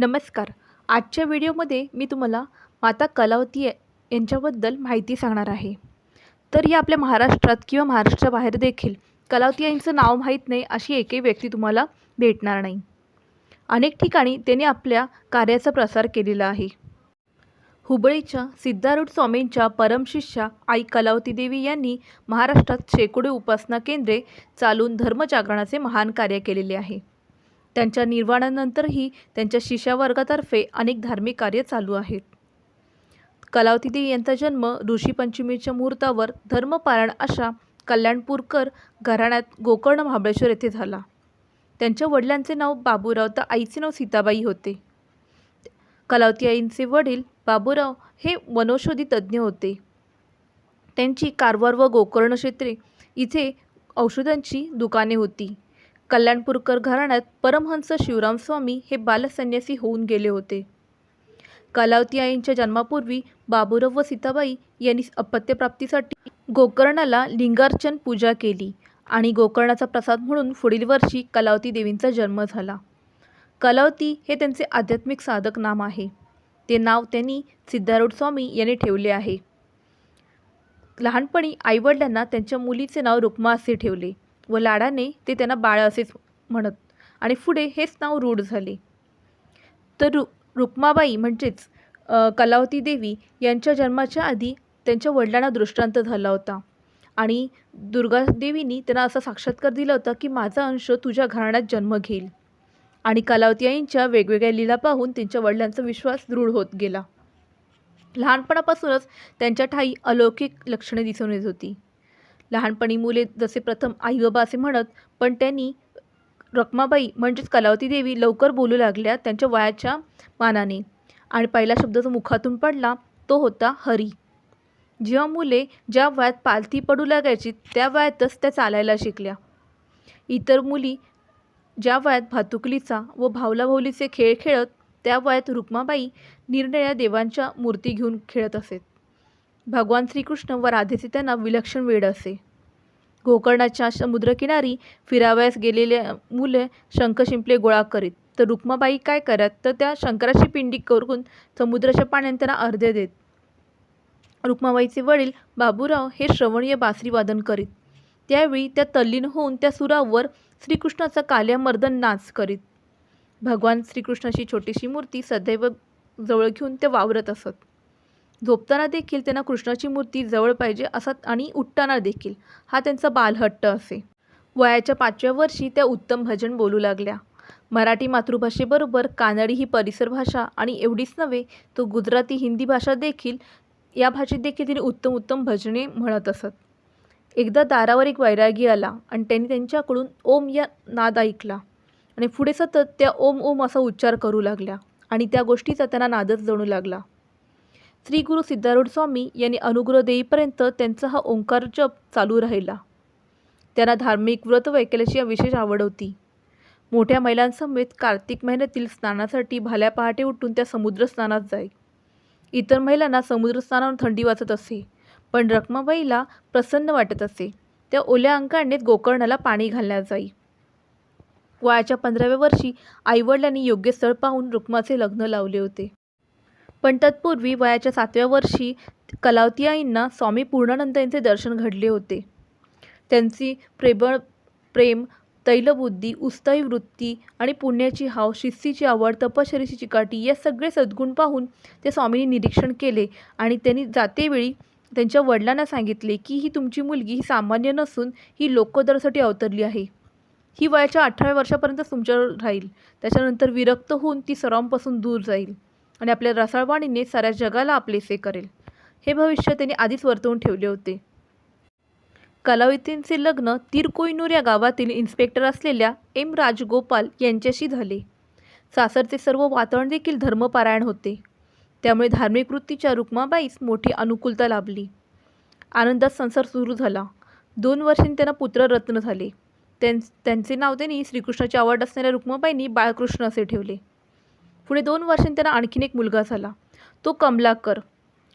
नमस्कार. आजच्या व्हिडिओमध्ये मी तुम्हाला माता कलावती यांच्याबद्दल माहिती सांगणार आहे. तर या आपल्या महाराष्ट्रात किंवा महाराष्ट्राबाहेर देखील कलावती यांचं नाव माहीत नाही अशी एकही व्यक्ती तुम्हाला भेटणार नाही. अनेक ठिकाणी त्यांनी आपल्या कार्याचा प्रसार केलेला आहे. हुबळीच्या सिद्धारूढ स्वामींच्या परमशिष्या आई कलावती देवी यांनी महाराष्ट्रात शेकडो उपासना केंद्रे चालून धर्मजागरणाचे महान कार्य केलेले आहे. त्यांच्या निर्वाणानंतरही त्यांच्या शिष्यावर्गातर्फे अनेक धार्मिक कार्य चालू आहेत. कलावती देवी यांचा जन्म ऋषीपंचमीच्या मुहूर्तावर धर्मपारायण अशा कल्याणपूरकर घराण्यात गोकर्ण महाबळेश्वर येथे झाला. त्यांच्या वडिलांचे नाव बाबूराव तर आईचे नाव सीताबाई होते. कलावती आईंचे वडील बाबूराव हे वनौषधी तज्ज्ञ होते. त्यांची कारवार व गोकर्ण क्षेत्रे इथे औषधांची दुकाने होती. कल्याणपूरकर घराण्यात परमहंस शिवरामस्वामी हे बालसन्यासी होऊन गेले होते. कलावती आईंच्या जन्मापूर्वी बाबुराव व सीताबाई यांनी अपत्यप्राप्तीसाठी गोकर्णाला लिंगार्चन पूजा केली आणि गोकर्णाचा प्रसाद म्हणून पुढील वर्षी कलावती देवींचा जन्म झाला. कलावती हे त्यांचे आध्यात्मिक साधक नाम आहे. ते नाव त्यांनी सिद्धारूढ स्वामी यांनी ठेवले आहे. लहानपणी आईवडिलांना त्यांच्या मुलीचे नाव रुक्मा असे ठेवले. व लाडाने ते त्यांना बाळ असेच म्हणत आणि पुढे हेच नाव रूढ झाले. तर रु रुक्माबाई म्हणजेच कलावती देवी यांच्या जन्माच्या आधी त्यांच्या वडिलांना दृष्टांत झाला होता. आणि दुर्गादेवींनी त्यांना असा साक्षात्कार दिला होता की माझा अंश तुझ्या घराण्यात जन्म घेईल. आणि कलावती आईंच्या वेगवेगळ्या लीला पाहून त्यांच्या वडिलांचा विश्वास दृढ होत गेला. लहानपणापासूनच त्यांच्या ठाई अलौकिक लक्षणे दिसून येत होती. लहानपणी मुले जसे प्रथम आई बाबा असे म्हणत पण त्यांनी रखमाबाई म्हणजेच कलावती देवी लवकर बोलू लागल्या त्यांच्या वयाच्या मानाने. आणि पहिला शब्द जो मुखातून पडला तो होता हरी. जेव्हा मुले ज्या वयात पालथी पडू लागायची त्या वयातच त्या चालायला शिकल्या. इतर मुली ज्या वयात भातुकलीचा व भावलाभावलीचे खेळ खेळत त्या वयात रुक्माबाई निरनिळ्या देवांच्या मूर्ती घेऊन खेळत असेत भगवान श्रीकृष्ण व राधेचे त्यांना विलक्षण वेळ असे. गोकर्णाच्या समुद्रकिनारी फिरावयास गेलेले मुले शंख शिंपले गोळा करीत. तर रुक्माबाई काय करत? तर त्या शंकराची पिंडी करून समुद्राच्या पाण्याने त्यांना अर्धे देत. रुक्माबाईचे वडील बाबूराव हे श्रवणीय बासरी वादन करीत. त्यावेळी त्या तल्लीन होऊन त्या सुरावर श्रीकृष्णाचा काल्यामर्दन नाच करीत. भगवान श्रीकृष्णाची छोटीशी मूर्ती सदैव जवळ घेऊन ते वावरत असत. झोपताना देखील त्यांना कृष्णाची मूर्ती जवळ पाहिजे असत आणि उठताना देखील. हा त्यांचा बालहट्ट असे. वयाच्या पाचव्या वर्षी त्या उत्तम भजन बोलू लागल्या. मराठी मातृभाषेबरोबर कानडी ही परिसर भाषा आणि एवढीच नव्हे तो गुजराती हिंदी भाषा देखील या भाषेत देखील तिने उत्तम उत्तम भजने म्हणत असत. एकदा दारावर एक वैरागी आला आणि त्यांनी त्यांच्याकडून ओम या नाद ऐकला आणि पुढे सतत त्या ओम ओम असा उच्चार करू लागल्या आणि त्या गोष्टीचा त्यांना नादच जणू लागला. श्री गुरु सिद्धारूढ स्वामी यांनी अनुग्रह देईपर्यंत त्यांचा हा ओंकार जप चालू राहिला. त्यांना धार्मिक व्रत वैकल्याची विशेष आवड होती. मोठ्या महिलांसमेत कार्तिक महिन्यातील स्नानासाठी भाल्या पहाटे उठून त्या समुद्र स्नानात जाई इतर महिलांना समुद्र स्नानावर थंडी वाचत असे पण रखमाबाईला प्रसन्न वाटत असे. त्या ओल्या अंकाने गोकर्णाला पाणी घालण्यात जाई. वयाच्या पंधराव्या वर्षी आईवडिलांनी योग्य स्थळ पाहून रुक्माचे लग्न लावले होते. पण तत्पूर्वी वयाच्या सातव्या वर्षी कलावती आईंना स्वामी पूर्णानंद यांचे दर्शन घडले होते. त्यांची प्रेबळ प्रेम तैलबुद्धी उत्साही वृत्ती आणि पुण्याची हाव शिस्तीची आवड तपश्चरीची चिकाटी या सगळे सद्गुण पाहून ते स्वामींनी निरीक्षण केले आणि त्यांनी जातेवेळी त्यांच्या वडिलांना सांगितले की ही तुमची मुलगी ही सामान्य नसून ही लोकोदरासाठी अवतरली आहे. ही वयाच्या अठराव्या वर्षापर्यंत तुमच्यावर राहील. त्याच्यानंतर विरक्त होऊन ती सर्वांपासून दूर जाईल. आणि आपल्या रसाळवाणीने साऱ्या जगाला आपलेसे करेल. हे भविष्य त्यांनी आधीच वर्तवून ठेवले होते. कलावतींचे लग्न तिरकोईनूर या गावातील इन्स्पेक्टर असलेल्या एम राजगोपाल यांच्याशी झाले. सासरचे सर्व वातावरण देखील धर्मपारायण होते. त्यामुळे धार्मिक वृत्तीच्या रुक्माबाईस मोठी अनुकूलता लाभली. आनंदात संसार सुरू झाला. दोन वर्षांनी त्यांना पुत्ररत्न झाले. त्यां त्यांचे नाव त्यांनी श्रीकृष्णाची आवड असणाऱ्या रुक्माबाईंनी बाळकृष्ण असे ठेवले. पुढे दोन वर्षांनी त्यांना आणखीन एक मुलगा झाला. तो कमलाकर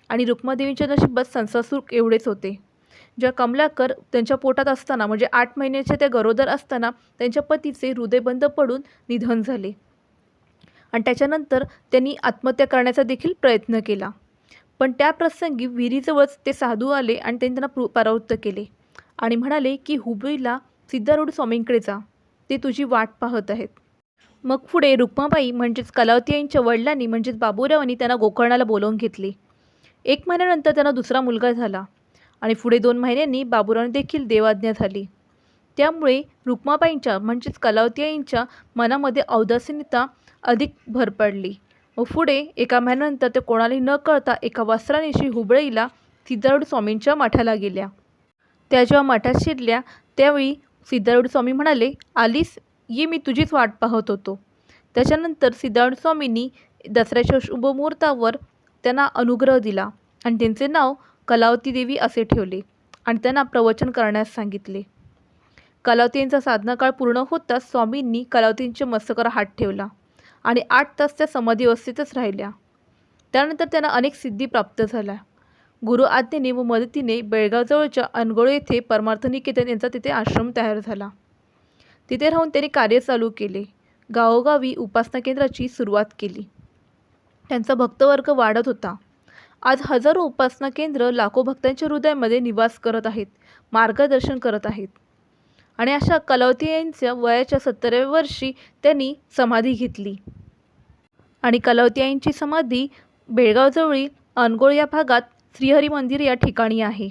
आणि रुक्मादेवींच्या नशिबात संसारसूर एवढेच होते. ज्या कमलाकर त्यांच्या पोटात असताना म्हणजे आठ महिन्याच्या त्या गरोदर असताना त्यांच्या पतीचे हृदयबंद पडून निधन झाले. आणि त्याच्यानंतर त्यांनी आत्महत्या करण्याचा देखील प्रयत्न केला. पण त्या प्रसंगी विहिरीजवळच ते साधू आले आणि त्यांनी त्यांना प्रू परावृत्त केले आणि म्हणाले की हुबईला सिद्धारूढ स्वामींकडे जा. ते तुझी वाट पाहत आहेत. मग पुढे रुक्माबाई म्हणजेच कलावती यांच्या वडिलांनी म्हणजेच बाबूरावांनी त्यांना गोकर्णाला बोलावून घेतले. एक महिन्यानंतर त्यांना दुसरा मुलगा झाला आणि पुढे दोन महिन्यांनी बाबूरावांनी देखील देवाज्ञा झाली. त्यामुळे रुक्माबाईंच्या म्हणजेच कलावतीयांच्या मनामध्ये औदासीनता अधिक भर पडली. व पुढे एका महिन्यानंतर ते कोणालाही न कळता एका वस्त्रानिशी हुबळीला सिद्धारूढ स्वामींच्या मठाला गेल्या. त्या जेव्हा मठात शिरल्या त्यावेळी सिद्धारूढ स्वामी म्हणाले आलीस ये मी तुझीच वाट पाहत होतो. त्याच्यानंतर सिद्धारूढ स्वामींनी दसऱ्याच्या शुभमुहूर्तावर त्यांना अनुग्रह दिला आणि त्यांचे नाव कलावती देवी असे ठेवले आणि त्यांना प्रवचन करण्यास सांगितले. कलावतींचा साधना काळ पूर्ण होताच स्वामींनी कलावतींचे मस्तकर हात ठेवला आणि आठ तास त्या समाधी अवस्थेतच राहिल्या. त्यानंतर त्यांना अनेक सिद्धी प्राप्त झाल्या. गुरु आज्ञेने व मदतीने बेळगावजवळच्या अनगोळ येथे परमार्थ निकेतन यांचा तिथे आश्रम तयार झाला. तिथे राहून त्यांनी कार्य चालू केले. गावोगावी उपासना केंद्राची सुरुवात केली. त्यांचा भक्तवर्ग वाढत होता. आज हजारो उपासना केंद्र लाखो भक्तांच्या हृदयामध्ये निवास करत आहेत मार्गदर्शन करत आहेत. आणि अशा कलावती यांच्या वयाच्या सत्तराव्या वर्षी त्यांनी समाधी घेतली. आणि कलावती यांची समाधी बेळगावजवळील अनगोळ या भागात श्रीहरी मंदिर या ठिकाणी आहे.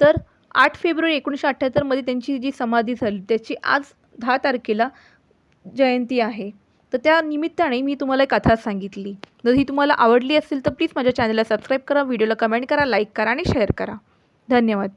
तर आठ फेब्रुवारी एकोणीसशे अठ्ठ्याहत्तरमध्ये त्यांची जी समाधी झाली त्याची आज दहा तारखेला जयंती आहे. तर त्या निमित्ताने मी तुम्हाला एक कथा सांगितली. जर ही तुम्हाला आवडली असेल तर प्लीज माझ्या चॅनलला सबस्क्राईब करा व्हिडिओला कमेंट करा लाईक करा आणि शेअर करा. धन्यवाद.